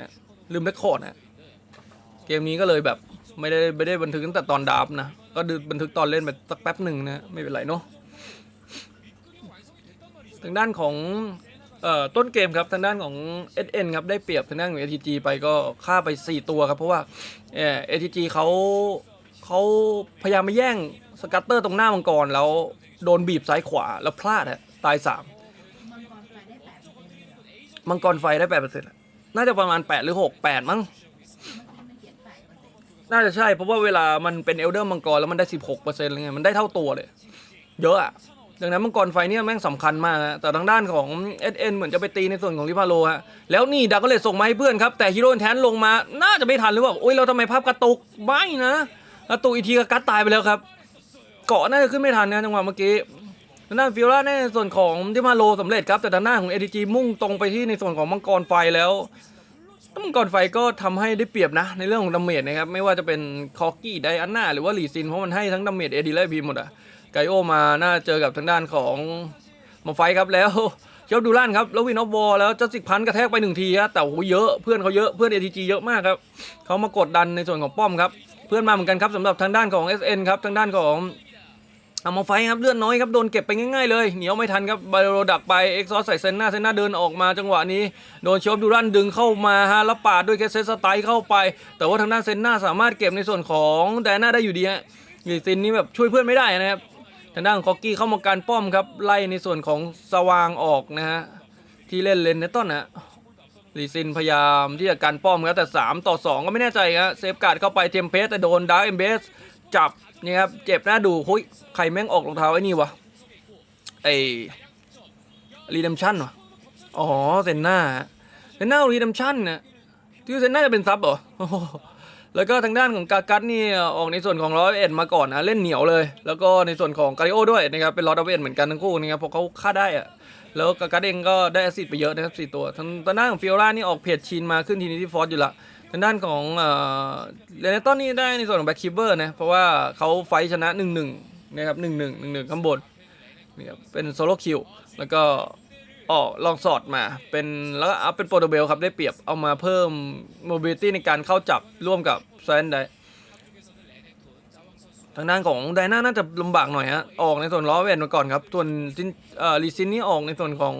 นะลืมเรคคอร์ดนะเกมนี้ก็เลยแบบไม่ได้ไม่ได้บันทึกตั้งแต่ตอนดับนะ ก็ดูบันทึกตอนเล่นไปสักแป๊บหนึ่งนะ ไม่เป็นไรเนาะทางด้านของออต้นเกมครับทางด้านของ SN ครับได้เปรียบทางด้านของ ATG ไปก็ฆ่าไป 4 ตัวครับ เพราะว่าเอ ATG เขาเขาพยายามมาแย่งสกัตเตอร์ตรงหน้ามังกร แล้วโดนบีบซ้ายขวาแล้วพลาดฮะตายสามมังกรไฟได้แปดปร์เซ็นต์มังกรไฟได้แปดเปอร์เซ็ น่าจะประมาณแปดหรือหกแปดมั้ง น่าจะใช่ เพราะว่าเวลามันเป็นเอลเดอร์มังกรแล้วมันได้สิบหกเปอร์เซ็นต์อะไรเงี้ยมันได้เท่าตัวเลย เยอะอะดังนั้นมังกรไฟเนี่ยแม่งสำคัญมากฮะแต่ทางด้านของ SN เหมือนจะไปตีในส่วนของลิพาโลฮะแล้วนี่ดักก็เลยส่งมาให้เพื่อนครับ แต่ฮีโร่แทนลงมา น่าจะไม่ทันหรือเปล่าโอ้ยเราทำไมภาพกระตุกไม่นะกระตุกอีกทีก็กัดตายไปแล้วครับ เกาะน่าจะขึ้นไม่ทันนะจังหวะเมื่อกี้ ทางด้านฟิลล่าในส่วนของที่มาโลสำเร็จครับ แต่ทางหน้านของ ADG มุ่งตรงไปที่ในส่วนของมังกรไฟแล้วมังกรไฟก็ทำให้ได้เปรียบนะ ในเรื่องของดาเมจนะครับ ไม่ว่าจะเป็นคอกี้ไดอันนาหรือว่าลีซิน เพราะมันให้ทั้งดาเมจเอดีและพีหมดอะไกโอมาน่าเจอกับทางด้านของมาไฟครับแล้วเชฟดูลันครับแล้ววินอฟวอลแล้วจัสติกพันกระแทกไปหนึ่งทีฮะแต่โหเยอะเพื่อนเขาเยอะเพื่อน ATG เยอะมากครับเขามากดดันในส่วนของป้อมครับเพื่อนมาเหมือนกันครับสำหรับทางด้านของ SN ครับทางด้านของ เอามาไฟครับเลือดน้อยครับโดนเก็บไปง่ายๆเลยเหนียวไม่ทันครับไบโรดักไปเอ็กซอสใส่เซนหน้าเซนหน้าเดินออกมาจังหวะนี้โดนเชอปดูรันดึงเข้ามาฮะแล้วปาดด้วยแคสเซสไตล์เข้าไป แต่ว่าทางด้านเซนหน้าสามารถเก็บในส่วนของแดน่าได้อยู่ดีฮะลีซินนี่แบบช่วยเพื่อนไม่ได้นะครับทางด้านคอกกี้เข้ามาการป้อมครับไล่ในส่วนของสว่างออกนะฮะที่เล่นเลนในต้นนะลีซินพยายามที่จะการป้อมครับแต่ 3 ต่อ 2 ก็ไม่แน่ใจครับเซฟการ์ดเข้าไปเทมเพสแต่โดนดาร์เอ็มเบสจับ นี่ครับ เจ็บหน้าดูเฮ้ยใครแม่งออกรองเท้าไอ้นี่วะ ไอรีดัมชั่นวะอ๋อเซนหน้าเซนหน้ารีดัมชั่นนะที่เซนหน้าจะเป็นซับเหรอแล้วก็ทางด้านของกากัสนี่ออกในส่วนของร้อยเอ็ดมาก่อนนะเล่นเหนียวเลย แล้วก็ในส่วนของกาลิโอด้วยนะครับเป็นร้อยเอ็ดเหมือนกันทั้งคู่นะครับเพราะเขาฆ่าได้อะแล้วกากัสเองก็ได้แอซิดไปเยอะนะครับสี่ตัวทางทางด้านของฟิโอล่านี่ออกเพจชินมาขึ้นทีนี้ที่ฟอร์สอยู่ละ ทางด้านของเอ่อเรนตอนนี่ได้ในส่วนของแบ็คคิเปอร์นะเพราะว่าเขาไฟชนะ 1 1นะครับ1 1 1 1ข้างบนนี่ครับเป็นโซโล่คิวแล้วก็ออกลองสอดมา เป็นแล้วก็อัพเป็นโปรโตเบลครับได้เปรียบเอามาเพิ่มโมบิลิตี้ในการเข้าจับร่วมกับแซนได้ทางด้านของไดน่าน่าจะลำบากหน่อยฮะออกในส่วนล้อเวนมาก่อนครับส่วนซินเอ่อลีซินนี่ออกในส่วนของ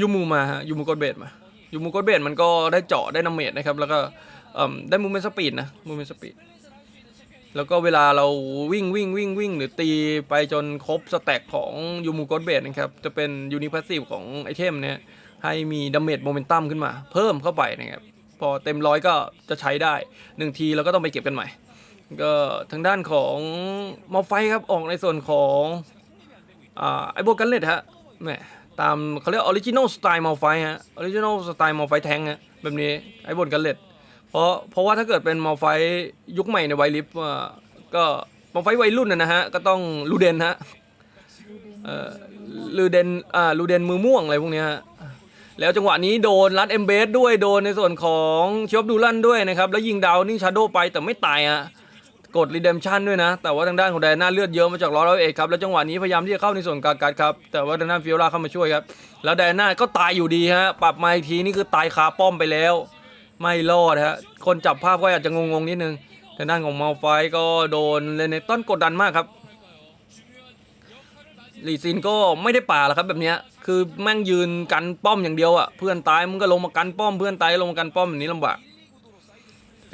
ยูมูมาฮะยูมูกดเบดมา ยูมูกดเบดมันก็ได้เจาะได้นาเมจนะครับ แล้วก็ได้มูเมนสปีดนะมูเมนสปีดแล้วก็เวลาเราวิ่งวิ่งวิ่งวิ่งหรือตีไปจนครบสแต็กของยูมูกดเบดนะครับ จะเป็นยูนิพาสซีฟของไอเทมเนี่ยให้มีดาเมจโมเมนตัมขึ้นมา เพิ่มเข้าไปนะครับ พอเต็มร้อยก็จะใช้ได้หนึ่งทีแล้วก็ต้องไปเก็บกันใหม่ก็ทางด้านของมอไฟครับออกในส่วนของอ่าไอโบกันเลตฮะแหม ตามเขาเรียกออริจินอลสไตล์มอไฟฮะออริจินอลสไตล์มอไฟแทงฮะแบบนี้ไอ้บนกันเลตเพราะเพราะว่าถ้าเกิดเป็นมอไฟยุคใหม่ในไวลิฟก็มอไฟวัยรุ่นนะนะฮะก็ต้องลูเดนฮะเอ่อลูเดนอ่าลูเดนมือม่วงอะไรพวกเนี้ยฮะแล้วจังหวะนี้โดนรัดเอมเบสด้วยโดนในส่วนของเชอปดูลันด้วยนะครับ แล้วยิงดาวนิ่งชาโดไปแต่ไม่ตายอะ กดรีเดมชันด้วยนะ แต่ว่าทางด้านของไดอาน่าเลือดเยอะมาจากร้อยร้อยเอ็ดครับ แล้วจังหวะนี้พยายามที่จะเข้าในส่วนกากัดครับ แต่ว่าทางด้านฟิโอลาเข้ามาช่วยครับ แล้วไดอาน่าก็ตายอยู่ดีฮะ ปรับมาอีกทีนี่คือตายคาป้อมไปแล้ว ไม่รอดฮะ คนจับภาพก็อาจจะงงๆนิดนึง ทางด้านของมาไฟก็โดนเลเนตันกดดันมากครับลีซินก็ไม่ได้ป่าหรอกครับแบบเนี้ยคือแม่งยืนกันป้อมอย่างเดียวอะ่ะ เพื่อนตายมึงก็ลงมากันป้อม เพื่อนตายลงมากันป้อมแบบนี้ลำบาก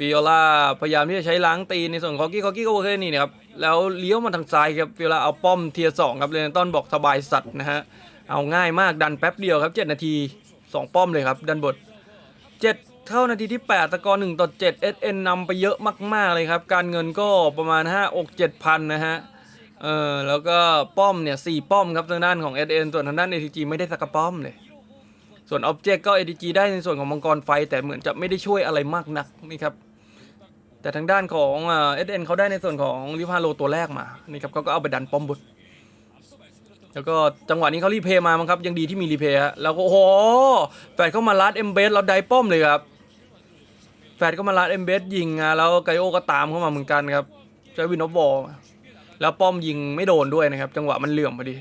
ฟิโอลาพยายามที่จะใช้ล้างตีในส่วนของกกี้คอกกี้ก็โอเคนี่นะครับแล้วเลี้ยวมาทางซ้ายครับฟิโอลาเอาป้อมเทียร์สองครับเลนตันบอกสบายสัตว์นะฮะเอาง่ายมากดันแป๊บเดียวครับ7นาทีสองป้อมเลยครับ ดันบท 7เข้านาทีที่ 8 ตะกอ1ต่อ7 SN นำไปเยอะมาก ๆ เลยครับ การเงินก็ประมาณ 5 อก7พันนะฮะเออแล้วก็ป้อมเนี่ยสี่ป้อมครับทางด้านของ SN ส่วนทางด้าน ATG ไม่ได้สักป้อมเลย ส่วน Object ก็ ATG ได้ในส่วนของมังกรไฟ แต่เหมือนจะไม่ได้ช่วยอะไรมากนักนี่ครับ แต่ทางด้านของเอ่อ SN เขาได้ในส่วนของลิพาโลตัวแรกมานี่ครับเขาก็เอาไปดันป้อมบุตรแล้วก็จังหวะนี้เขารีเพย์มามั้งครับ ยังดีที่มีรีเพย์ฮะแล้วก็โอ้โหแฟดเข้ามาลัดเอ็มเบสแล้วได้ป้อมเลยครับแฟดเข้ามาลัดเอ็มเบสยิงอะแล้วไกโอก็ตามเข้ามาเหมือนกันครับใช้วินอฟบอลแล้วป้อมยิงไม่โดนด้วยนะครับ จังหวะมันเหลื่อมพอดี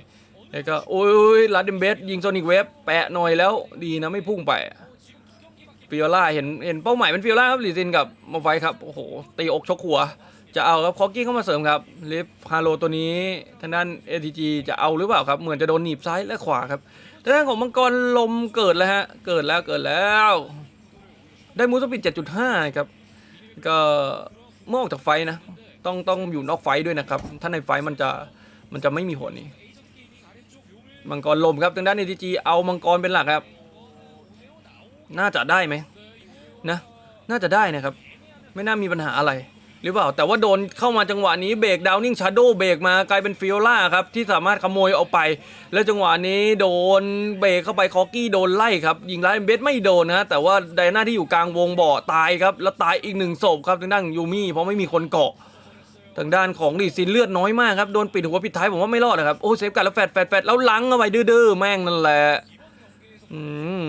แล้วก็โอ้ยลัดเดมเบสยิงโซนิกเวฟแปะหน่อยแล้วดีนะไม่พุ่งไป ฟิโอล่าเห็นเห็นเป้าหมายเป็นฟิโอล่าครับลีซินกับมาไฟครับโอ้โหตีอกชกหัว จะเอาครับคอกกี้เข้ามาเสริมครับลิฟฮาโลตัวนี้ทางด้าน ATG จะเอาหรือเปล่าครับ เหมือนจะโดนหนีบซ้ายและขวาครับทางด้านของมังกรลมเกิดแล้วฮะเกิดแล้วเกิดแล้ว ได้มูสปิด7.5ครับก็เมื่อออกจากไฟนะ ต้องต้องอยู่นอกไฟด้วยนะครับ ถ้าในไฟมันจะมันจะไม่มีผลนี่มังกรลมครับทางด้าน ATG เอามังกรเป็นหลักครับ น่าจะได้ไหมนะ น่าจะได้นะครับ ไม่น่ามีปัญหาอะไร หรือเปล่า แต่ว่าโดนเข้ามาจังหวะนี้เบรกดาวนิ่งชาร์โดเบรกมากลายเป็นฟิโอล่าครับ ที่สามารถขโมยเอาไป แล้วจังหวะนี้โดนเบรกเข้าไปคอกี้โดนไล่ครับ ยิงไล่เบสไม่โดนนะ แต่ว่าไดนาที่อยู่กลางวงบ่อตายครับ แล้วตายอีกหนึ่งศพครับทางด้านของยูมี่เพราะไม่มีคนเกาะทางด้านของดีซินเลือดน้อยมากครับ โดนปิดหัวปิดท้ายผมว่าไม่รอดนะครับ โอ้เซฟกันแล้วแฟดแฟดแฟดแล้วลังเข้าไปดื้อๆ แม่งนั่นแหละ อืม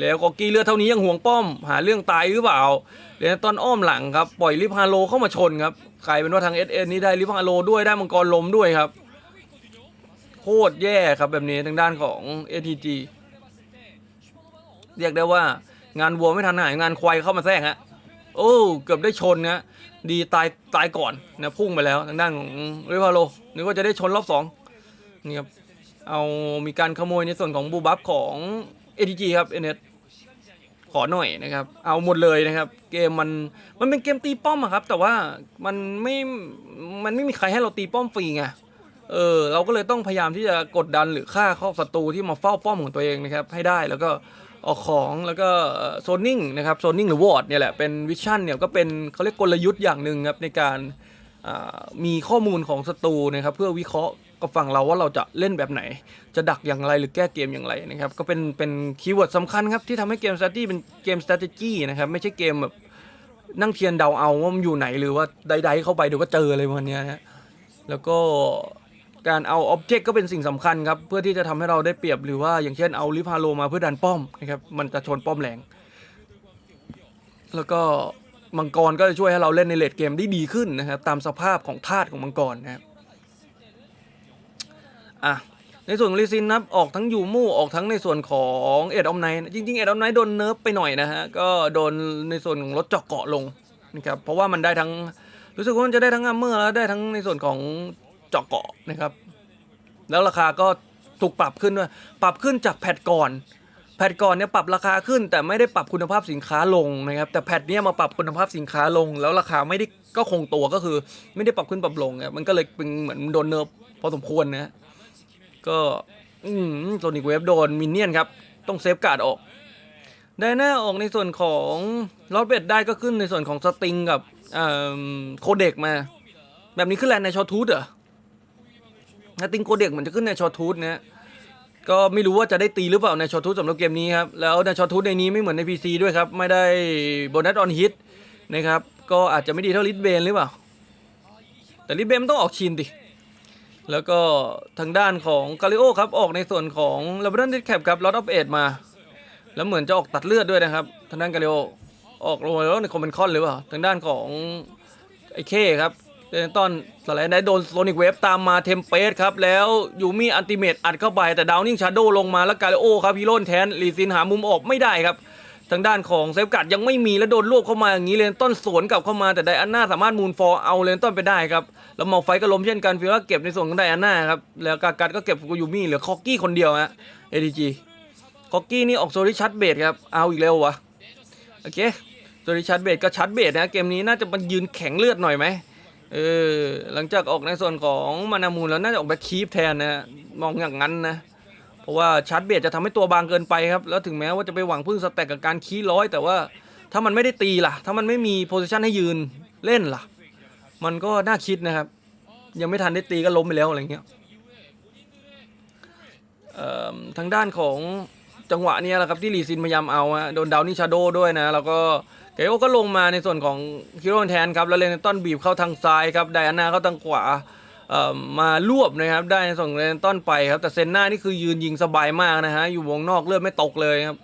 แล้วก็กี้เลือดเท่านี้ยังห่วงป้อม หาเรื่องตายหรือเปล่าเรนตอนอ้อมหลังครับปล่อยลิฟฮาโลเข้ามาชนครับกลายเป็นว่าทาง SN นี้ได้ลิฟฮาโลด้วยได้มังกรลมด้วยครับ โคตรแย่ครับแบบนี้ทางด้านของ ATG เรียกได้ว่างานวัวไม่ทันหายงานควายเข้ามาแทรกฮะโอ้เกือบได้ชนนะดีตายตายก่อนนะพุ่งไปแล้วทางด้านของลิฟฮาโลนึกว่าจะได้ชนรอบสองนี่ครับเอามีการขโมยในส่วนของบูบัฟของ ATG ครับ NS ขอหน่อยนะครับ เอาหมดเลยนะครับ เกมมันมันเป็นเกมตีป้อมอะครับ แต่ว่ามันไม่มันไม่มีใครให้เราตีป้อมฟรีไงเออเราก็เลยต้องพยายามที่จะกดดันหรือฆ่าข้าศัตรูที่มาเฝ้าป้อมของตัวเองนะครับ ให้ได้แล้วก็ออกของแล้วก็โซนนิ่งนะครับโซนนิ่งหรือวอร์ดเนี่ยแหละเป็นวิชั่นเนี่ยก็เป็นเขาเรียกกลยุทธ์อย่างหนึ่งครับในการมีข้อมูลของศัตรูนะครับ เพื่อวิเคราะห์ กับฝั่งเราว่าเราจะเล่นแบบไหน จะดักอย่างไรหรือแก้เกมอย่างไรนะครับก็เป็นเป็นคีย์เวิร์ดสำคัญครับที่ทำให้เกม strategy เป็นเกม strategy นะครับไม่ใช่เกมแบบนั่งเทียนเดาเอาว่ามันอยู่ไหนหรือว่าใดๆเข้าไปเดี๋ยวก็เจออะไรประมาณนี้นะแล้วก็การเอาอ็อบเจกต์ก็เป็นสิ่งสำคัญครับ เพื่อที่จะทำให้เราได้เปรียบหรือว่าอย่างเช่นเอาลิฟาโลมาเพื่อดันป้อมนะครับมันจะชนป้อมแรง แล้วก็มังกรก็จะช่วยให้เราเล่นในเลดเกมได้ดีขึ้นนะครับตามสภาพของธาตุของมังกรนะครับ อะในส่วนของลีซินนับออกทั้งยูมูออกทั้งในส่วนของเอ็ดออมไนจริงๆเอ็ดออมไนโดนเนิร์ฟไปหน่อยนะฮะ ก็โดนในส่วนของรถเจาะเกาะลงนะครับเพราะว่ามันได้ทั้งรู้สึกว่ามันจะได้ทั้งอัมเมอร์แล้วได้ทั้งในส่วนของเจาะเกาะนะครับ แล้วราคาก็ถูกปรับขึ้นด้วยปรับขึ้นจากแพทก่อน แพทก่อนเนี่ยปรับราคาขึ้น แต่ไม่ได้ปรับคุณภาพสินค้าลงนะครับ แต่แพทเนี้ยมาปรับคุณภาพสินค้าลง แล้วราคาไม่ได้ก็คงตัวก็คือ ไม่ได้ปรับขึ้นปรับลงมันก็เลยเป็นเหมือนโดนเนิร์ฟพอสมควรนะฮะ ก็โซนิกเวฟโดนมินเนี่ยนครับ ต้องเซฟการ์ดออก ได้หน้าออกในส่วนของลอตเบดได้ก็ขึ้นในส่วนของสติงกับโคเด็กมา แบบนี้ขึ้นแรงในชอทูธเหรอสติงโคเด็กเหมือนจะขึ้นในชอทูธนะฮะก็ไม่รู้ว่าจะได้ตีหรือเปล่าในชอทูธสำหรับเกมนี้ครับ แล้วในชอทูธในนี้ไม่เหมือนใน PC ด้วยครับ ไม่ได้โบนัสออนฮิตนะครับ ก็อาจจะไม่ดีเท่าลิทเบนหรือเปล่า แต่ลิทเบนมันต้องออกชินดิ แล้วก็ทางด้านของกาลิโอครับ ออกในส่วนของลาบรันดิแคปครับลอตออฟเอ็ดมา แล้วเหมือนจะออกตัดเลือดด้วยนะครับ ทางด้านกาลิโอออกลงมาแล้วในคอมเมนคอนหรือเปล่า ทางด้านของไอ้เคครับเดนตอนสไลด์ได้โดนโซนิกเวฟตามมาเทมเปสครับ แล้วยูมี่อันติเมตอัดเข้าไปแต่ดาวนิ่งชาโดลงมาแล้วกาลิโอครับฮีโร่แทนลีซินหามุมออกไม่ได้ครับ ทางด้านของเซฟกัดยังไม่มีแล้วโดนรวบเข้ามาอย่างนี้เลนต้นสวนกลับเข้ามาแต่ไดอาน่าสามารถมูนฟอร์เอาเลนต้นไปได้ครับแล้วมอไฟก็ล้มเช่นกันฟิลล่าเก็บในส่วนของไดอาน่าครับแล้วกากัดก็เก็บฟูกุยูมี่เหลือคอกกี้คนเดียวฮะเอดีจีคอกกี้นี่ออกโซลิชัดเบดครับเอาอีกแล้ววะโอเคโซลิชัดเบดก็ชัดเบดนะเกมนี้น่าจะมันยืนแข็งเลือดหน่อยไหมเออหลังจากออกในส่วนของมานามูลแล้วน่าจะออกแบ็คคีฟแทนนะฮะมองอย่างนั้นนะ เพราะว่าชาร์จเบรดจะทำให้ตัวบางเกินไปครับ แล้วถึงแม้ว่าจะไปหวังพึ่งสแต็กกับการคีร้อย แต่ว่าถ้ามันไม่ได้ตีล่ะ ถ้ามันไม่มีโพซิชันให้ยืนเล่นล่ะ มันก็น่าคิดนะครับ ยังไม่ทันได้ตีก็ล้มไปแล้วอะไรเงี้ยเอ่อทางด้านของจังหวะนี้แหละครับที่ลีซินพยายามเอาโดนดาวนี่ชาโดด้วยนะ แล้วก็เกโอก็ลงมาในส่วนของคิโรนแทนครับ แล้วเลนตันบีบเข้าทางซ้ายครับไดอาน่าเข้าทางขวา มารวบนะครับได้ส่งเรนต้นไปครับแต่เซนหน้านี่คือยืนยิงสบายมากนะฮะอยู่วงนอกเลือดไม่ตกเลยครับ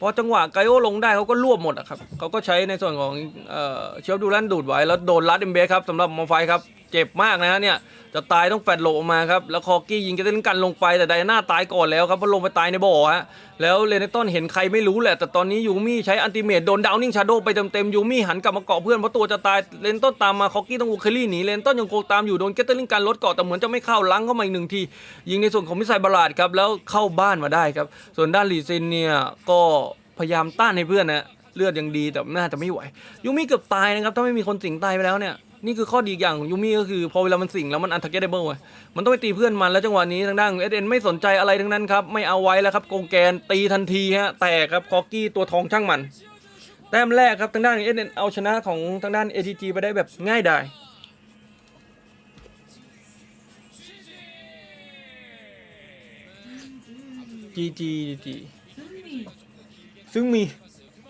พอจังหวะไกโอลงได้เขาก็รวบหมดอะครับเขาก็ใช้ในส่วนของเอ่อเชฟดูลันดูดไว้แล้วโดนลัดเอ็มเบสครับสำหรับมอไฟครับเจ็บมากนะฮะเนี่ยจะตายต้องแฟดโหลออกมาครับแล้วคอกี้ยิงเกตลิงกันลงไปแต่ไดน่าตายก่อนแล้วครับเพราะลงไปตายในบ่อฮะแล้วเลนตันเห็นใครไม่รู้แหละ แต่ตอนนี้ยูมี่ใช้อันติเมตโดนดาวนิ่งชาโดไปเต็มๆยูมี่หันกลับมาเกาะเพื่อนเพราะตัวจะตายเลนตันตามมาคอกี้ต้องวูเคลี่หนีเลนตันยังโกงตามอยู่โดนเกตลิงกันลดเกาะแต่เหมือนจะไม่เข้าลังเข้ามาอีกหนึ่งทียิงในส่วนของมิสไซบาลาดครับแล้วเข้าบ้านมาได้ครับ ส่วนด้านลีซินเนี่ยก็พยายามต้านให้เพื่อนนะเลือดยังดีแต่น่าจะไม่ไหวยูมี่เกือบตายนะครับถ้าไม่มีคนสิงตายไปแล้วเนี่ย นี่คือข้อดีอย่างของยูมี่ก็คือพอเวลามันสิงแล้วมันอันทักเกตเบิลไงมันต้องไปตีเพื่อนมันแล้วจังหวะนี้ทางด้านเอสเอ็นไม่สนใจอะไรทั้งนั้นครับ ไม่เอาไว้แล้วครับโกงแกนตีทันทีฮะแตกครับคอกี้ตัวทองช่างมัน แต้มแรกครับทางด้านเอสเอ็นเอาชนะของทางด้าน ATG ไปได้แบบง่ายดายจีจีจีซึ่งมี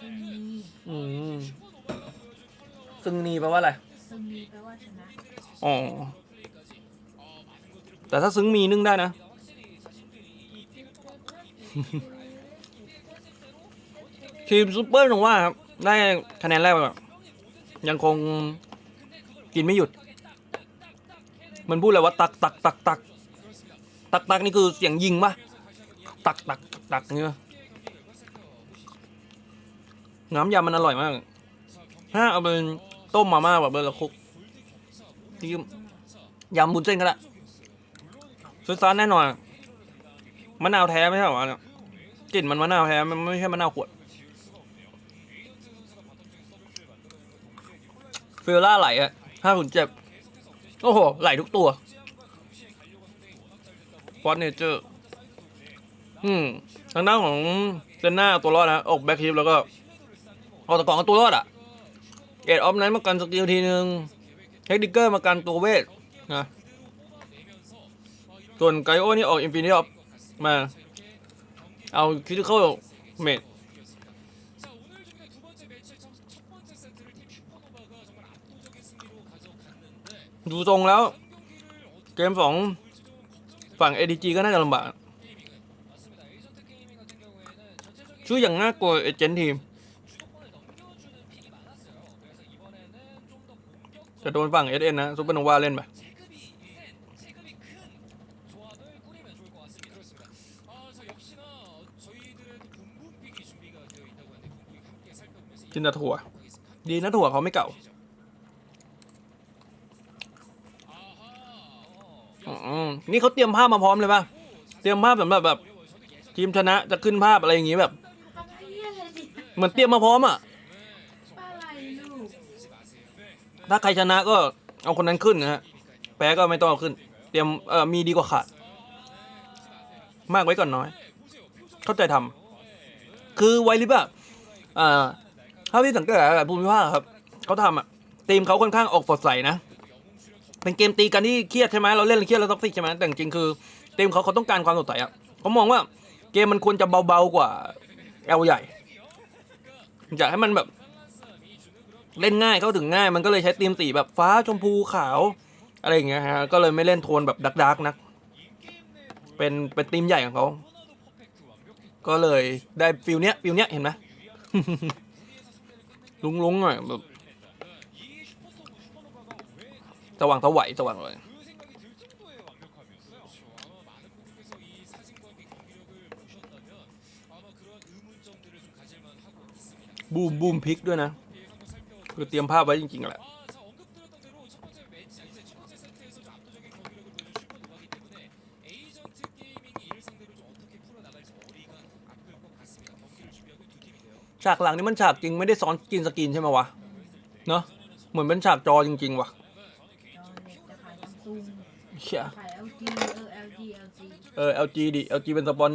ซึ่งมีซึ่งมีอืมซึ่งนีแปลว่าอะไรซึ่งมี แปลว่าชนะอ๋อ แต่ถ้าซึ้งมีนึ่งได้นะ ทีมซูเปอร์หนูว่าครับ ได้คะแนนแรกไปแบบยังคงกินไม่หยุด มันพูดเลยว่า ตักตักตักตักตักตักนี่คือเสียงยิงปะตักตักตักตักนี่ปะน้ำยำมันอร่อยมาก ถ้าเอาเป็นต้มมาม่าแบบเบอร์ละคุก ที่ยำบุญเส้นก็ได้ซุดซานแน่นอนมะนาวแท้ไม่ใช่หรอวะเนี่ยกลิ่นมันมะนาวแท้มันไม่ใช่มะนาวขวดฟิลล่าไหลอะห้าขุนเจ็บโอ้โห ไหลทุกตัวฟอสเนเจอร์อืมทางด้านของเซนหน้าตัวรอดนะ ออกแบ็คฮิปแล้วก็ ออกตะกอนเอตัวรอดอะเอ็ดออฟนั้นมากันสกิลทีนึง เทคนิคเกอร์มากันตัวเวทนะส่วนไกโอนี่ออกอินฟินิตออฟมา เอาคิทิคอลเมดดูทรงแล้ว เกมสองฝั่ง ADG ก็น่าจะลำบากชื่ออย่างน่ากลัวเอเจนทีม จะโดนฝั่ง SN นนะซุปเปอร์โนวาเล่นไปกินแต่ถั่ว ดีนะถั่วเขาไม่เก่าอืมนี่เขาเตรียมภาพมาพร้อมเลยป่ะ เตรียมภาพสำหรับแบบ ทีมชนะจะขึ้นภาพอะไรอย่างงี้แบบ เหมือนเตรียมมาพร้อมอะ ป้าอะไรลูก ถ้าใครชนะก็เอาคนนั้นขึ้นนะฮะแพ้ก็ไม่ต้องเอาขึ้น เตรียมเอ่อมีดีกว่าขาด มากไว้ก่อนน้อย เข้าใจทำคือไวลิบอะอ่าเท่าที่สังเกตอะภูมิภาคครับเขาทำอะทีมเขาค่อนข้างออกสดใสนะเป็นเกมตีกันที่เครียดใช่ไหมเราเล่นเครียดแล้วท็อกซิกใช่ไหมแต่จริงๆคือทีมเขาเขาต้องการความสดใสอะเขามองว่าเกมมันควรจะเบาๆกว่าแอลใหญ่อยากให้มันแบบ เล่นง่ายเข้าถึงง่ายมันก็เลยใช้ธีมสีแบบฟ้าชมพูขาวอะไรอย่างเงี้ยฮะก็เลยไม่เล่นโทนแบบดักๆนัก เป็นเป็นธีมใหญ่ของเขาก็เลยได้ฟิลเนี้ยฟิลเนี้ยเห็นไหมลุงลุงหน่อยแบบสว่างสวัยสว่างเลยบูมบูมพลิกด้วยนะ คือเตรียมภาพไว้จริงๆแหละ ฉากหลังนี่มันฉากจริงไม่ได้ซ้อนกินสกินใช่ไหมวะ เนอะเหมือนเป็นฉากจอจริง ๆ ว่ะจอเน็ตจะขายซัมซุงเชี่ยขาย LG เออ LG LG เออ LG ดิ LG เป็นสปอน